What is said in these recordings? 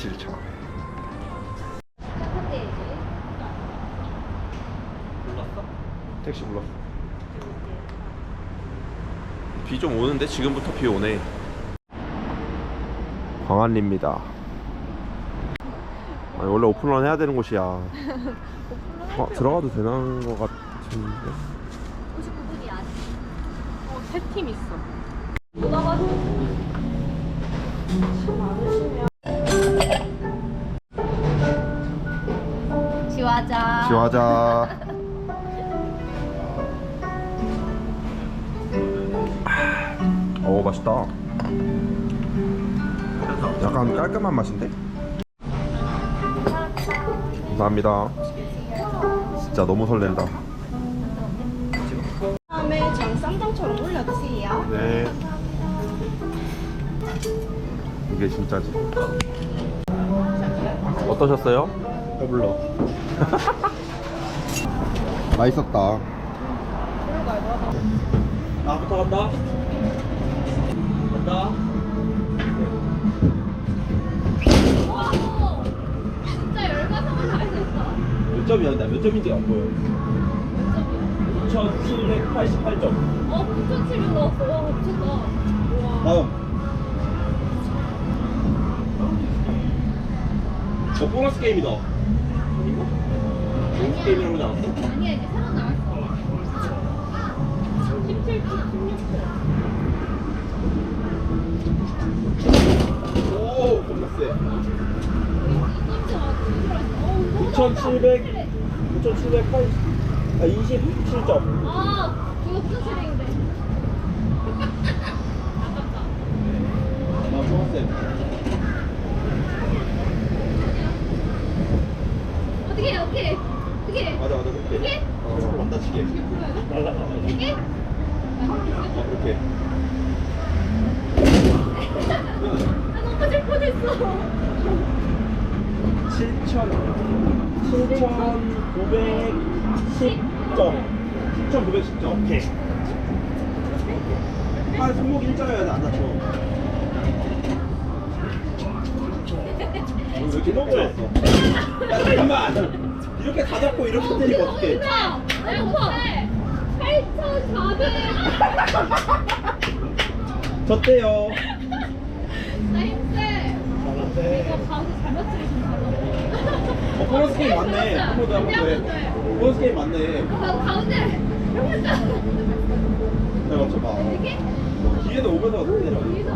이틀차. 몰랐어? 택시 불렀어. 비 좀 오는데 지금부터 비 오네. 광안리입니다. 아니, 원래 오픈런 해야 되는 곳이야. 어, 들어가도 되는 것 같은데. 59분이 아직. 어, 세팀 있어. 지화자. 지화자. 오 맛있다. 약간 깔끔한 맛인데? 감사합니다. 진짜 너무 설렌다. 다음에 전 쌈장처럼 올려 드세요. 네. 이게 진짜지. 어떠셨어요? 배불러. 맛있었다. 나부터 간다. 간다. 진짜 열과성을 다 했어. 몇 점이었나? 몇 점인지 안 보여. 9,788점. 어, 9,700 넣었어. 와, 미쳤다. 우와. 다음. 어, 보너스 게임이다. 이거? 보너스 게임이라고 않았어? 오, 겁나 세. 9,700. 9,700, 9,708, 아, 27점. 아, 이거 9,700인데. 아깝다. 아, 보너스. 어떻게 해, 어떻게 해? 어떻게 해? 맞아, 맞아, 그렇게. 이게? 어, 안 다치게. 날라가. 이게? 어. 아, 넘어질 뻔했어. 7,000, 7,910점. 7,910점. 오케이. 한 손목 일자여야 돼, 안 다쳐. 왜 이렇게 넘어졌어? 야, 잠깐만! 이렇게 다 잡고 이렇게 때리면 어떡해? 나 오빠 8,400. 졌대요. 나 힘세. 이거 가운데 잘 어, 보너스 게임 맞네. 한번 더, 한번더 해. 보너스 게임 맞네. 나 가운데. 내가 맞춰봐. 이게? 기회는 오면서 어떻게 때려? 여기서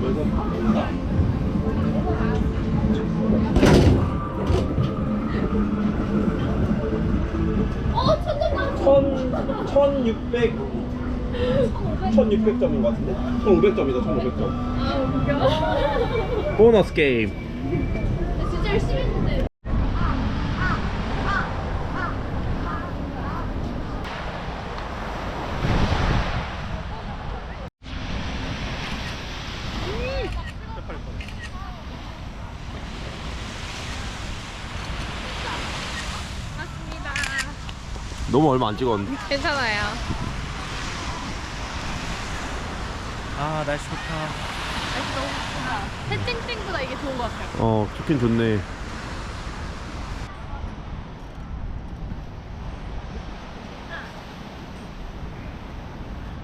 그래서 간다. 어, 천점 나왔어. 천, 1600, 1600점인 것 같은데? 1500점이다, 1500점. 아, 웃겨. 보너스 게임. 진짜 열심히 했는데. 맞습니다. 너무 얼마 안 찍었는데. 괜찮아요. 아, 날씨 좋다. 날씨 너무 좋다. 해찡찡보다 이게 좋은 것 같아요. 어, 좋긴 좋네.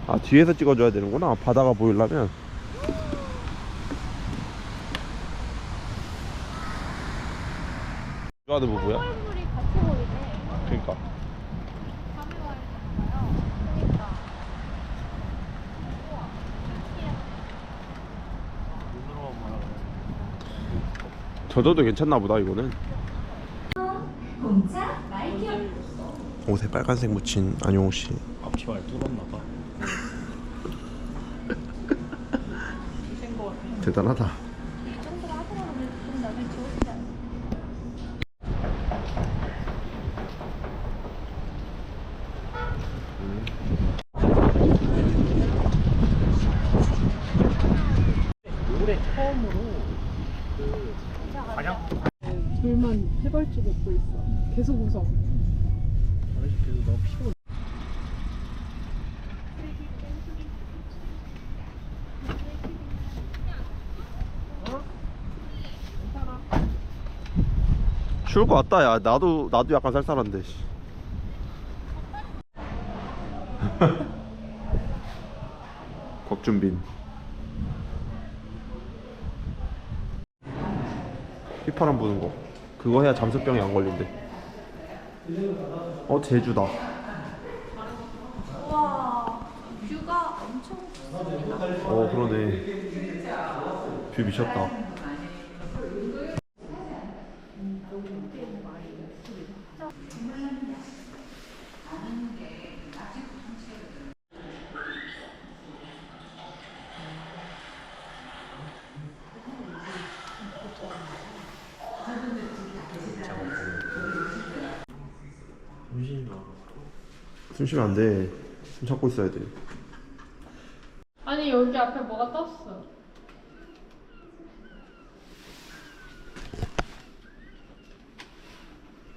아, 뒤에서 찍어줘야 되는구나. 바다가 보이려면. 좋아하는 부부야? 사람들이 같이 보이네. 그러니까. 밤에 와야 되나요? 그러니까. 젖어도 괜찮나 보다 이거는. 옷에 빨간색 묻힌 안용우 씨. 앞치마를 뚫었나 봐. 대단하다. 이 정도로 하고 나면 좀 나중에 좋지 않아? 올해 처음으로 그 반향 해발주 먹고 있어. 계속 웃어. 그래서 너무 피곤. 추울 것 같다 야 나도 나도 약간 쌀쌀한데 씨. 곽준빈 휘파람 부는 거 그거 해야 잠수병이 안 걸린대. 어 제주다. 와 뷰가 엄청 어 그러네. 뷰 미쳤다 숨 쉬면 안돼 숨 참고 있어야 돼 아니 여기 앞에 뭐가 떴어.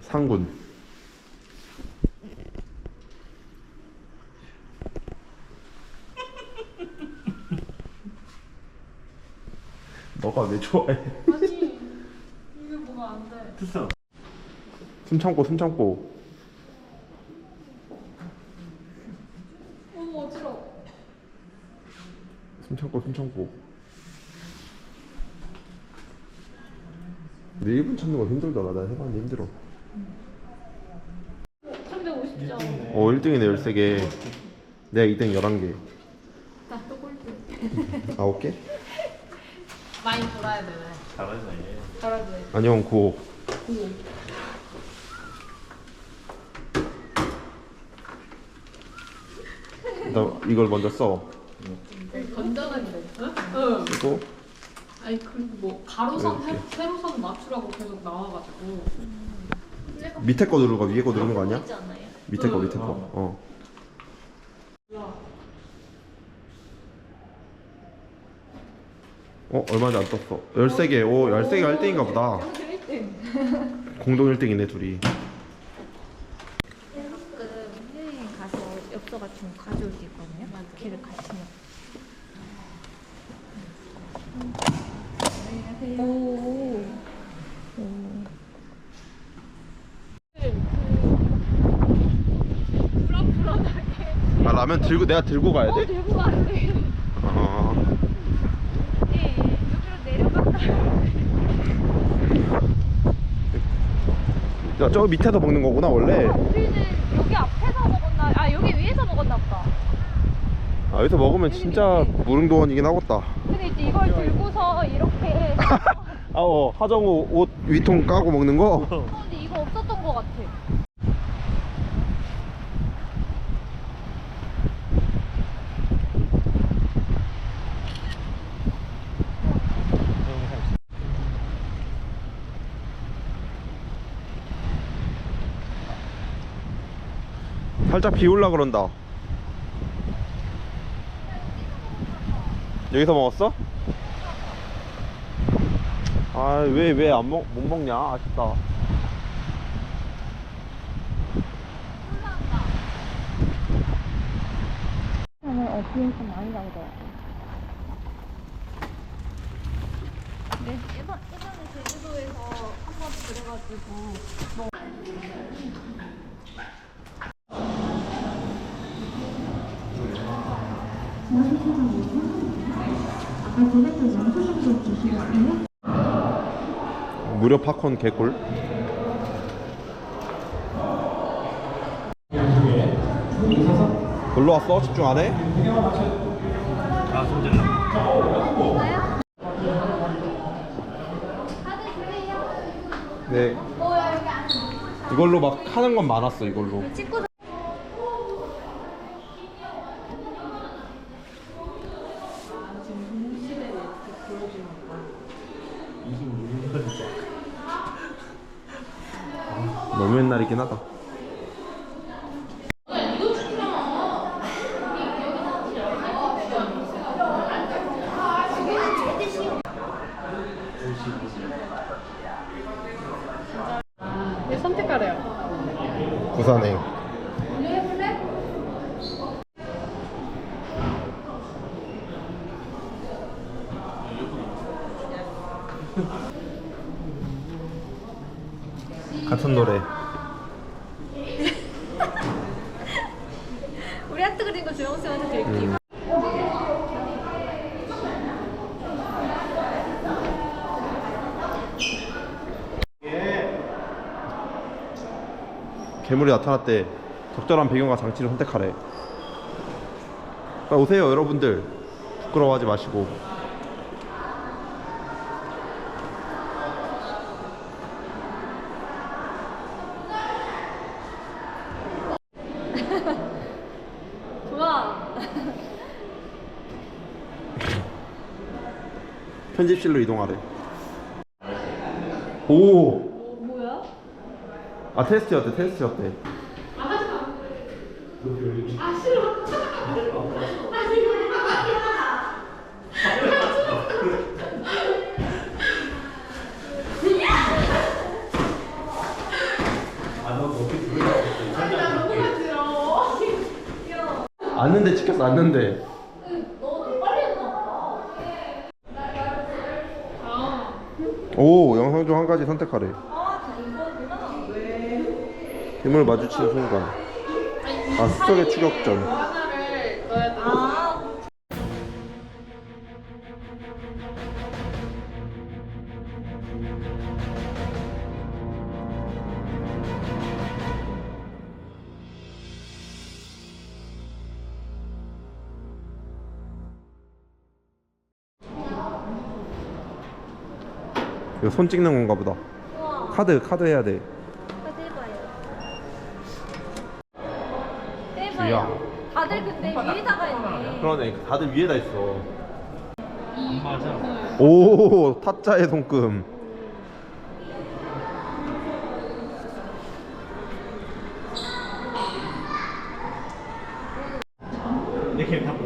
상군 너가 왜 좋아해? 아니 이게 뭐가 안 돼. 됐어. 숨 참고 숨 참고 어머 어지러워. 숨 참고 내 1분 참는 거 힘들더라 나 해봤는데 힘들어 350점. 어 1등이네 13개 내가 2등 11개 나 또 꼴찌. 9개? 많이 돌아야 되네. 잘하네. 돌아야 돼. 아니요 9나 이걸 먼저 써. 응. 그리고 아니 그리고 뭐 가로선 이렇게. 세- 세로선 맞추라고 계속 나와가지고. 밑에 거 누르고 위에 거 누르는 거 아니야? 않아요? 밑에 거 응. 밑에 거 어. 어 얼마나 안 떴어 13개 오 13개 1등인가 보다 공동 1등이네 둘이 가끔 해외여행 가서 엽서 같은 거 가져올 게 있거든요. 걔를 같이 먹. 오. 오. 아 라면 들고 내가 들고 가야 돼? 들고. 어. 예, 여기로 내려갔다. 야, 저 밑에서 먹는 거구나 원래 우리는 여기 앞에서 먹었나? 아 여기 위에서 먹었나 보다. 아 여기서 먹으면 진짜 무릉도원이긴 하겠다 근데 이제 이걸 들고서 이렇게. 아어 하정우 옷 위통 까고 먹는 거? 어, 근데 이거 없었던 것 같아. 살짝 비 올라 그런다 여기서 먹었어? 아 왜 왜 안 먹 못 먹냐 아쉽다 저는 어 비행기 많이 나오더라고. 네, 예전, 예전에 제주도에서 한 번 그래가지고 무료 팝콘 개꿀 놀러 왔어? 집중 안 해? 아, 손질러. 네 이걸로 막 하는 건 많았어 이걸로 친구들 너무 옛 날이긴 하다 얘 선택하래요. 부산행 같은 노래. 우리 하트 그린 거 주영 쌤한테 드릴게요. 괴물이 나타났대. 적절한 배경과 장치를 선택하래. 빨리 오세요, 여러분들. 부끄러워하지 마시고. 좋아. 편집실로 이동하래. 오. 아 테스트였대, 테스트였대. 앉는데 찍혔어, 앉는데. 오, 영상 중 한 가지 선택하래. 힘을 마주치는 순간. 아, 수석의 추격전. 이거 손 찍는 건가 보다. 카드, 카드 해야 돼. 카드 해봐요. 주야. 해봐요. 다들 근데 위에다가 있네. 그러네, 다들 위에다 있어. 안 맞아. 오, 타짜의 손금. 이렇게 잡고.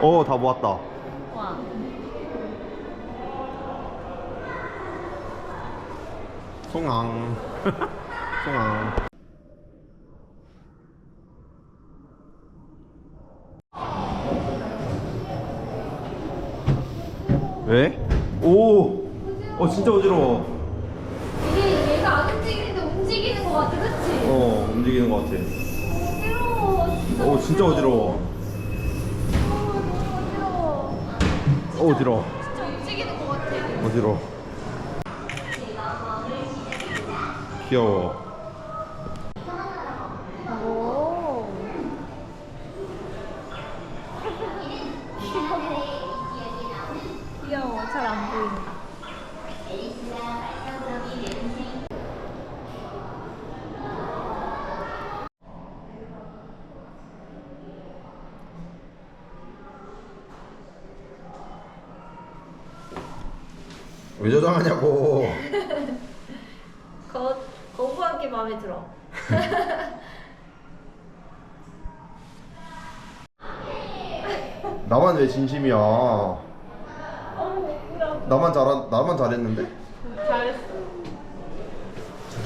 어, 다 모았다. 와. 송앙. 송앙. 왜? 오! 어, 진짜 어지러워. 이게 얘가 안 움직이는데 움직이는 거 같아, 그치? 어, 움직이는 것 같아. 어지러워. 진짜 어, 진짜 어지러워. 어지러워. 어, 어지러워. 진짜 움직이는 거 같아. 어지러워. 귀여워. 왜 저장하냐고. 거, 거부한 게 마음에 들어. 나만 왜 진심이야? 나만 잘한 나만 잘했는데? 잘했어.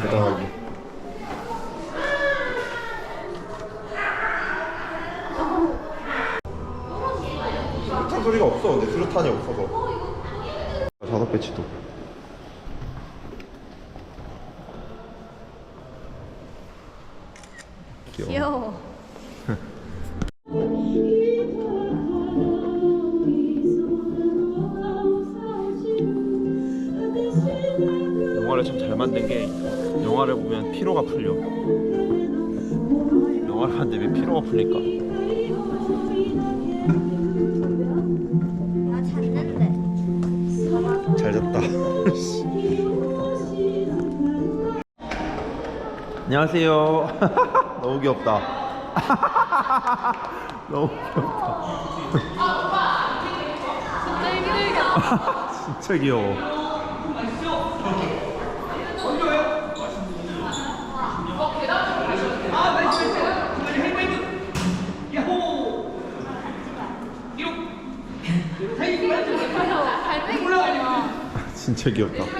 대단하게. 수류탄 소리가 없어. 근데 수류탄이 없어서. 자석 배치도. 귀여워. 귀여워. 영화를 참 잘 만든 게 영화를 보면 피로가 풀려. 영화를 봤는데 왜 피로가 풀릴까? 안녕하세요. 너무 귀엽다. 너무 귀엽다. 진짜 힘들겠다. 진짜 귀여워. 진짜 귀엽다.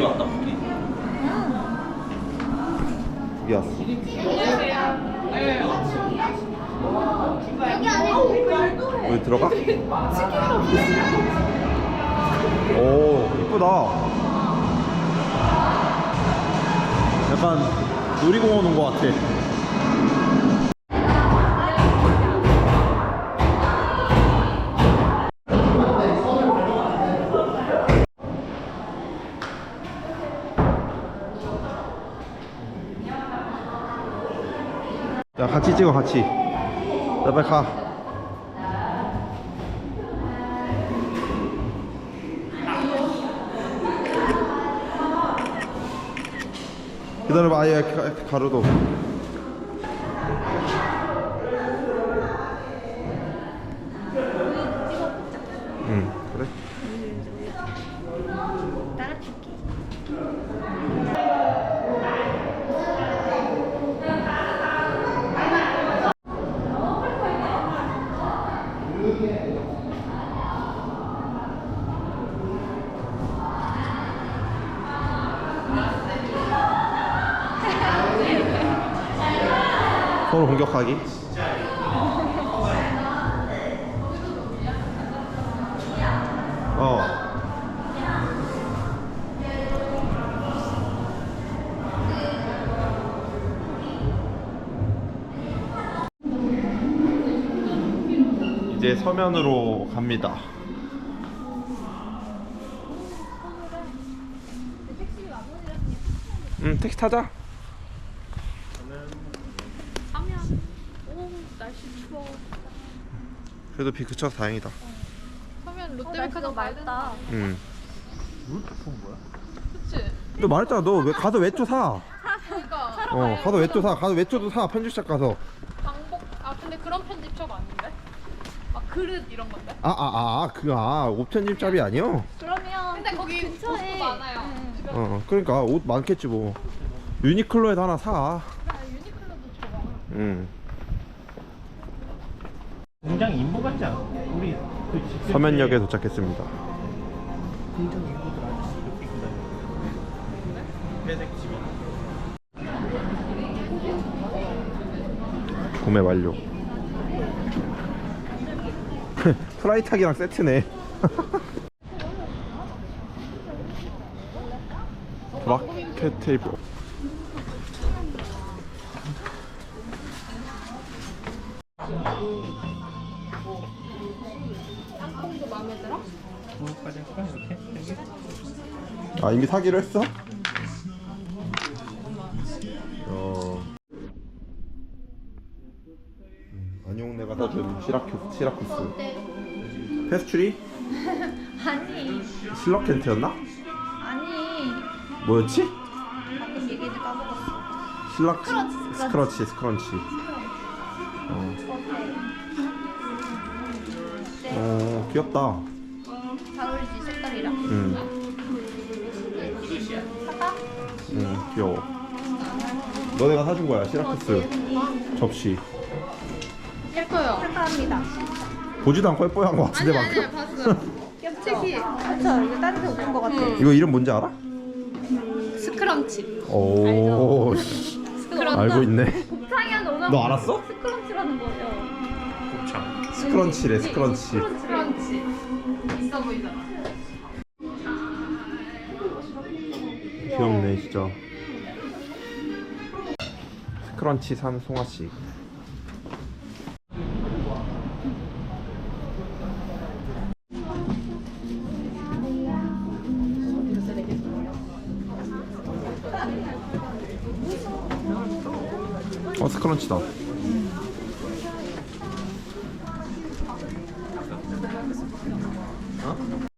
부기 왔다 부기. 부기 왔어. 여기 들어가? 오 이쁘다. 약간 놀이공원 온 것 같아. 찍어 같이. 야 빨리 가. 기다려봐 아예 가- 가로도 공격하기 어 이제 서면으로 갑니다. 응, 택시 타자. 하면 오 날씨 추워. 그래도 비 그쳐서 다행이다. 하면 롯데백화점 맑다. 응. 룰프폰 뭐야? 그치? 너 말했잖아. 너 왜 가서 외투 사? 그러니까 어, 가서 외투 사. 가서 외투도 사. 편집샵 가서. 방복 아 근데 그런 편집샵 아닌데? 막 그릇 이런 건데? 아, 아, 아, 그, 아, 옷 편집샵이 아니요? 그러면 근데 거기 근처에- 옷도 많아요. 응. 주변 어, 그러니까 옷 많겠지 뭐. 유니클로에도 하나 사. 아, 유니클로도 좋아. 응. 굉장히 인부 같지 않아? 우리 그 집. 서면역에 도착했습니다. 구매 완료. 프라이탁이랑 세트네. 브라켓 테이프. 아 이미 사기로 했어? 어. 음, 안용내가 사준 시라쿠스 시라쿠스 페스츄리? 아니 실러켄트였나? 아니 뭐였지? 방금 얘기했는데 까먹었어. 실라 스크런치, 스크런치 스크런치 어, 네. 어 귀엽다 귀여워 너네가 사준 거야 시라쿠스 접시 예뻐요. 사과합니다. 보지도 않고 예뻐야 한거 같은데 아니 아니 봤어. 특이 그쵸 이거 다른 데 없는 것 같아. 이거 이름 뭔지 알아? 스크런치. 오 알고 있네 곱창이한 오늘 너 알았어? 스크런치라는 거예요. 곱창. 스크런치래 스크런치 스크런치. 있어 보이잖아. 귀엽네 진짜 스 크런치 산 송아씨. 어 스크런치다. 어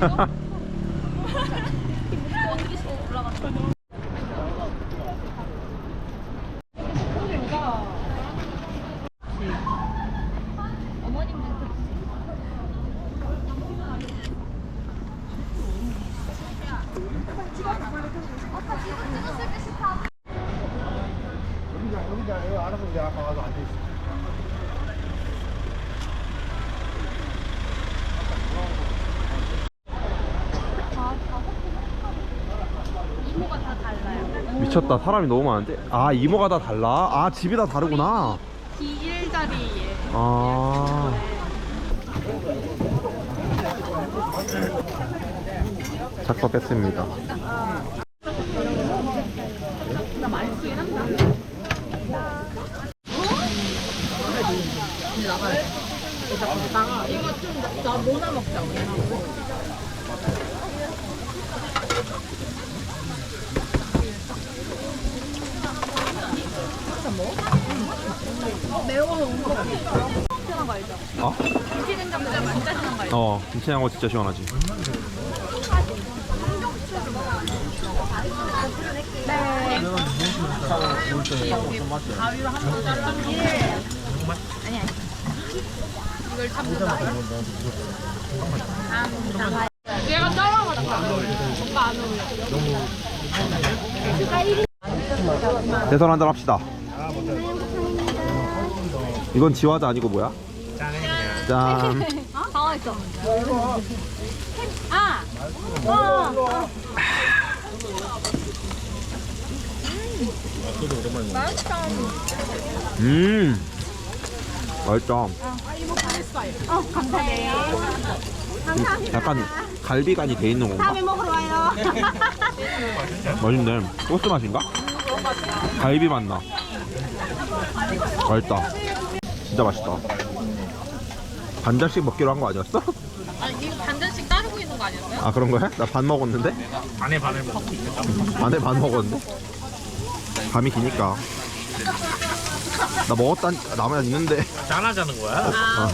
哈 哈 미쳤다. 사람이 너무 많은데? 아 이모가 다 달라? 아 집이 다 다르구나. D1 자리에. 아. 작업했습니다 시원한 거 알죠? 어? 김치냉장고에 만짜시는 거 알죠? 어 김치향어 진짜 시원하지 얘가 안 어울려 대선 한잔 합시다 이건 지화자 아니고 뭐야? 짠 당황했어. 아! 와! 음 맛있다 어, 감사해요. 약간 갈비간이 돼 있는 건가? 다음에 먹으러 와요. 맛있네 소스 맛인가? 갈비 맛 나 맛있다 진짜 맛있다 반 잔씩 먹기로 한 거 아니었어? 아니 이거 반잔씩 따르고 있는 거 아니었어요? 아 그런 거야? 나 반 먹었는데? 안에 반을 먹고 반에 반 먹었는데? 밤이 기니까 나 먹었다 남아 있는데 짠하자는 거야? 어.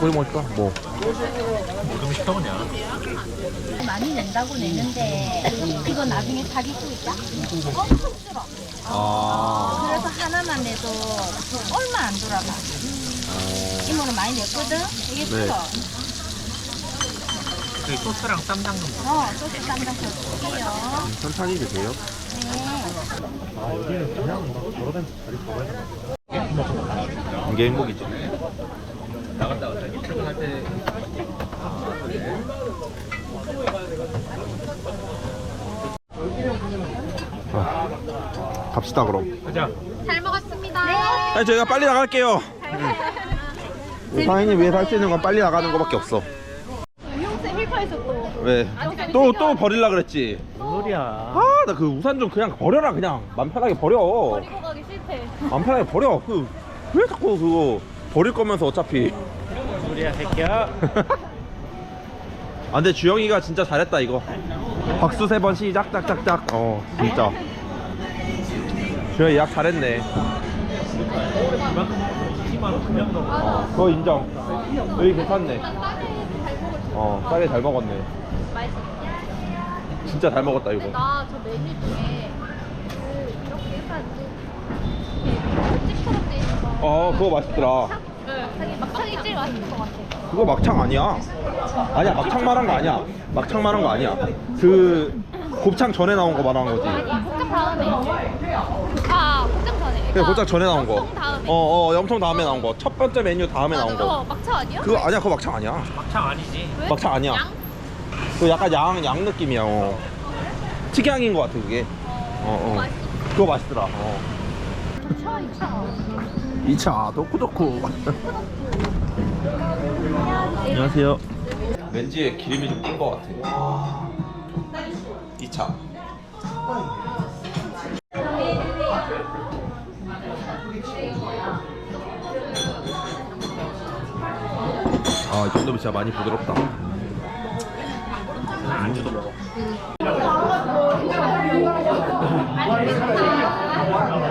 뭐 먹을까? 뭐좀 시켜보냐? 많이 낸다고 내는데 이거 나중에 사기고 있다? 엄청 줄어. 아, 그래서 하나만 내도 얼마 안 돌아가. 이모는 많이 냈거든? 이게 네. 줄어. 그 소스랑 쌈장 좀 어, 소스 쌈장 줄게요. 천천히 드세요 네. 아 여기는 그냥 뭐 여러 번 자리 잡아야 되나? 이게 행복이지. 나갔다 왔다. 출근할 때. 아, 갑시다 그럼. 가자. 잘 먹었습니다. 아니 저희가 빨리 나갈게요. 응. 사인이 위해서 할 수 있는 건 빨리 나가는 거밖에 없어. 미용쌤 힐파에서 또. 왜? 또 또 버릴라 그랬지? 뭔 소리야 아나그 우산 좀 그냥 버려라. 그냥 맘 편하게 버려. 버리고 가기 싫대. 맘 편하게 버려. 그 왜 자꾸 그거 버릴 거면서 어차피. 뭔 소리야 새끼야. 아 근데 주영이가 진짜 잘했다 이거. 박수 세 번 시작. 짝짝짝 어 진짜. 주영이 예약 잘했네. 그만큼 10만 원 그냥 넣어 어, 그거 인정. 여기 괜찮네. 어 싸게 잘 먹었네 진짜 잘 먹었다 이거. 나 저 메뉴 중에 그 이렇게 약간 그 찝처럼 돼 있는 거. 어 그거 맛있더라. 네. 막창이 제일 맛있을 것 같아. 그거 막창 아니야? 아니야 막창 말한 거 아니야. 막창 말한 거 아니야. 그 곱창 전에 나온 거 말한 거지. 아니 곱창 다음에. 아 곱창 전에. 그래 곱창 전에 나온 거. 염통 다음에. 어 어 염통 다음에 나온 거. 첫 번째 메뉴 다음에 나온 맞아, 거. 어, 막창 아니야? 그거 아니야 그거 막창 아니야. 막창 아니지. 왜? 막창 아니야. 양? 그 약간 양, 양 느낌이야 어. 특이향인 것 같아 그게 어, 어. 그거 맛있더라 어. 차, 이 차. 2차 도쿠도쿠 안녕하세요 왠지 기름이 좀 낀 것 같아 2차 아, 이 정도면 진짜 많이 부드럽다. 안주도 먹어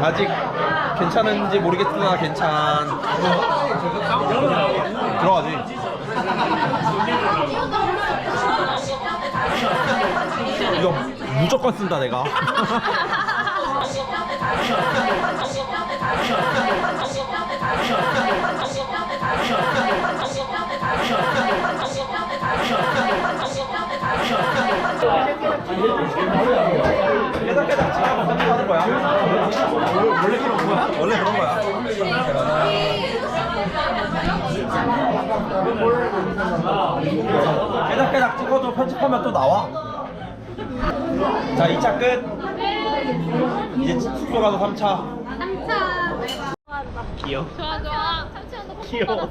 아직 괜찮은지 모르겠으나 괜찮. 들어가지. 이거 무조건 쓴다 내가. 깨작깨작 지나가 선택하는 거야. 원래 그런 거야? 원래 그런 거야. 깨작깨작 찍어줘 편집하면 또 나와. 자 2차 끝 이제 숙소 가서 3차 귀여워. 좋아 좋아. 참치한도 꼭 귀여워.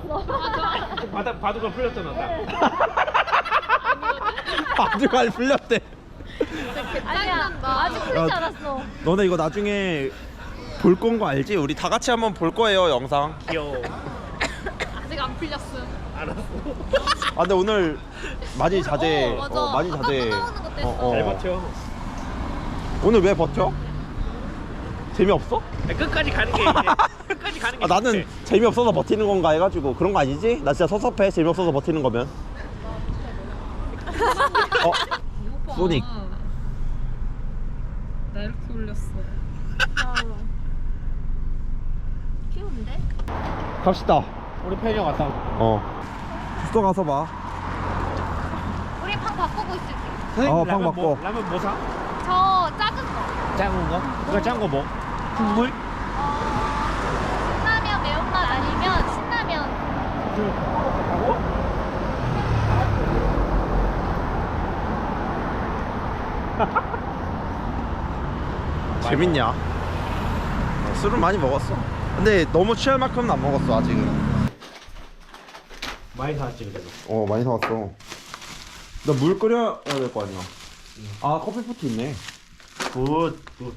바다 바둑가 풀렸잖아 나. 바둑알 풀렸대 아니야. 아직 풀리지 야, 않았어. 너네 이거 나중에 볼 건 거 알지? 우리 다 같이 한번 볼 거예요 영상 귀여워. 아직 안 풀렸음. 알았어. 아 근데 오늘 많이 자제 어, 맞아. 어, 많이 아까 자제 것도. 어, 어. 잘 버텨. 오늘 왜 버텨? 재미 없어? 아니, 끝까지 가는 게 이제 끝까지 가는 게 아, 나는 좋대. 재미 없어서 버티는 건가 해가지고 그런 거 아니지? 나 진짜 섭섭해 재미 없어서 버티는 거면 어? 소닉 나 이렇게 올렸어. 귀여운데? 갑시다 우리 편의점 갔다 오고. 어 숙소 가서 봐 우리 방 바꾸고 있을게. 선생님 어, 라면 방 뭐, 바꿔. 라면 뭐 사? 저 작은 거. 작은 거? 이거 작은 거 뭐? 국물? 신라면 매운맛 아니면 신라면. 재밌냐? 어, 술은 많이 먹었어 근데 너무 취할 만큼은 안 먹었어 아직은 많이 사왔지 그래도. 어 많이 사왔어 나 물 끓여야 될 거 아니야 아 커피포트 있네 굿. 굿.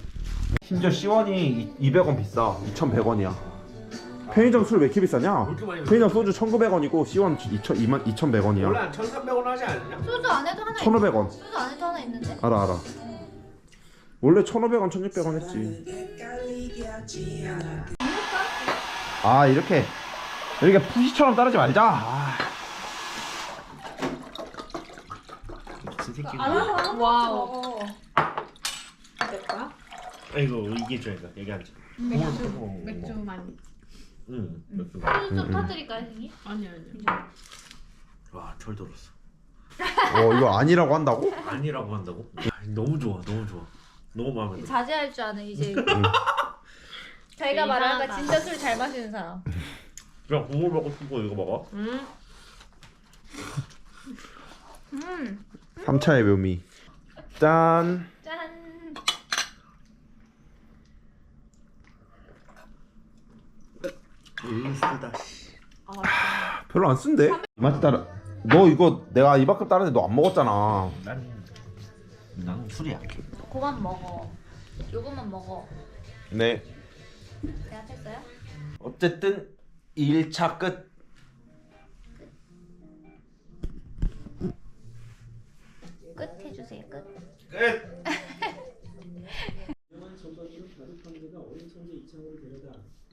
심지어 C1이 200원 비싸 2,100원이야 편의점 술 왜 이렇게 비싸냐? 이렇게 많이 편의점 소주 1,900원이고 C1 2,000, 2만 2,100원이야 원래 한 1,300원 하지 않냐? 소주 안에도 하나 1,500원 있 소주 안에도 하나 있는데? 알아 알아 원래 1,500원 1,600원 했지 아 이렇게 이렇게 푸시처럼 따르지 말자 아. 와우. 아이고 이게 줘야겠다. 여기 앉아. 맥주. 맥주 많이. 응. 맥주. 소주 좀 타드릴까요, 선생님? 아니 아니. 와, 철 들었어. 어 이거 아니라고 한다고? 아니라고 한다고? 야, 너무 좋아, 너무 좋아. 너무 마음에 들어. 자제할 줄 아는 이제. 자기가 말하니까 진짜 술 잘 마시는 사람. 그냥 국물 먹고 싶고 이거 먹어. 음. 3차의 묘미 짠 짠. 일쓰다 씨. 별로 안 쓴데? 이마트 따라 너 이거 내가 이만큼 따르는데 너 안 먹었잖아 난 나는 술이 약해. 그만 먹어. 요것만 먹어. 네 대답했어요? 어쨌든 1차 끝 끝 해주세요. 끝. 끝!